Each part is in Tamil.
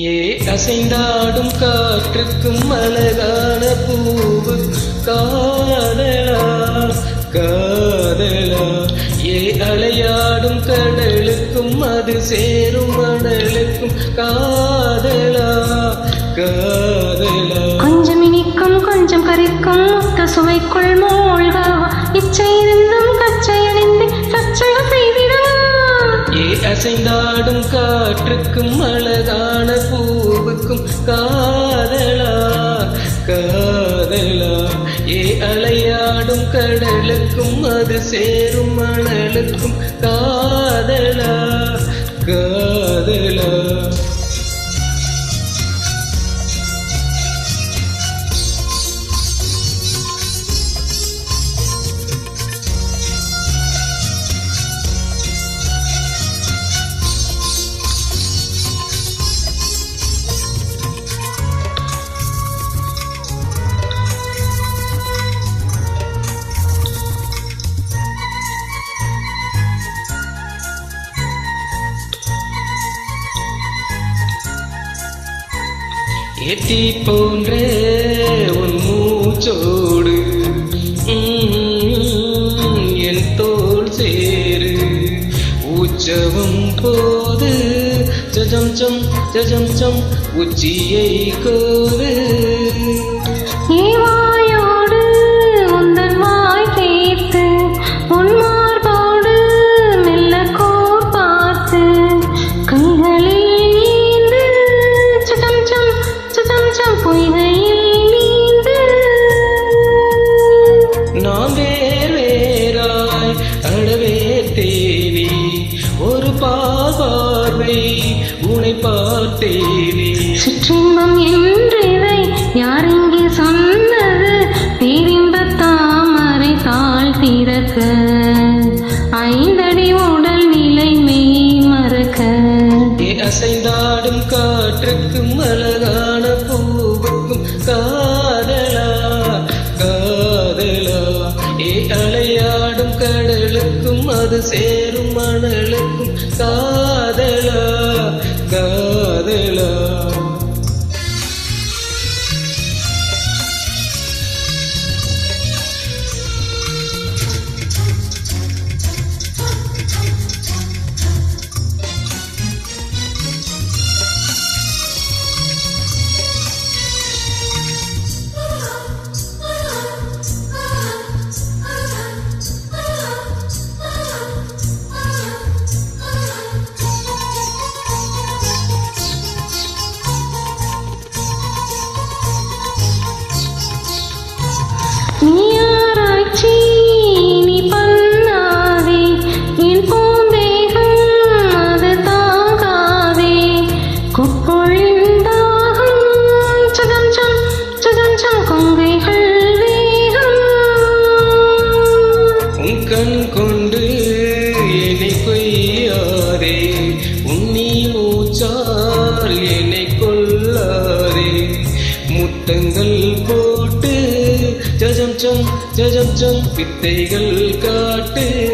ஏ அசைந்தாடும் காற்றுக்கும் அழகான பூவு காதலா காதலா. ஏ அலையாடும் கடலுக்கும் அது சேரும் மணலுக்கும். காதலா காதலா. கொஞ்சம் இனிக்கும் கொஞ்சம் கரிக்கும் முத்த சுவைக்குள் மூழ்கவா. இச்சை இருந்தும் கச்சை அணிந்து சச்சைகள் செய்திடவா ஏ அசைந்தாடும் காற்றுக்கும் அழகான பூவுக்கும் காதலா. அலையாடும் கடலுக்கும் அது சேரும் மணலுக்கும். காதலா காதலா. எட்டி போன்ற உன் மூச்சோடு என் தோல் சேரு. உச்சவும் போது ஜஜம் சம் ஜஜம் சம் உச்சியை கோரு. பார்த்தேனே சிற்றின்பம் என்றதை யார் இங்கே சொன்னது? பேரின்ப தாமரை தாழ் திறக்க. ஐந்தடி உடல் நிலை மெய் மறக்க. அசைந்தாடும் காற்றுக்கும் அழகான பூவுக்கும் காதலா காதலா. ஏ அலையாடும் கடலுக்கும் அது சேரும் மணலுக்கும் காதலா காதலா ஜஜம் சம் வித்தைகள் காட்டு.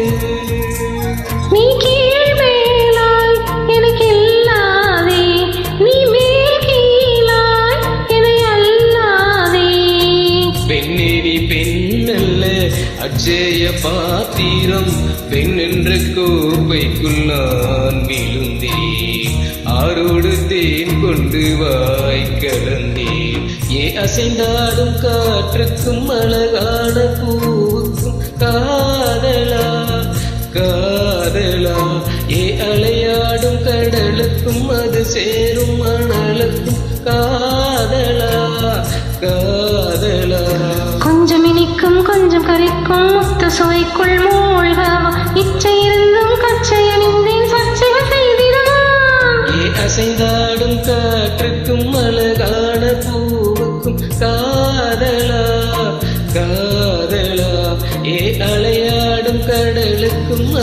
நீ கீழ் மேலாய் எனக்கு இல்லாதே. நீ மேல் கீழாய் என்னை அல்லாதே. பெண்ணே நீ பெண்ணல்ல அஜய பாத்திரம் பெண் என்ற கோப்பைக்குள் நான் விழுந்தேன். ஆரோடு தேன் கொண்டு வாய் கலந்தேன். ஏ அசைந்தாடும் காற்றுக்கும் அழகான பூவுக்கும் காதலா காதலா. ஏ அலையாடும் கடலுக்கும் அது சேரும் மணலுக்கும் காதலா காதலா. கொஞ்சம் இனிக்கும் கொஞ்சம் கரிக்கும் முத்த சுவைக்குள் மூழ்கவா இச்சை இருந்தும் கச்சை அணிந்தேன் சச்சைகள் செய்திடவா. ஏ அசைந்தாடும் காற்றுக்கும் அழகான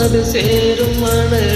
அது சேரும் மணலுக்கும்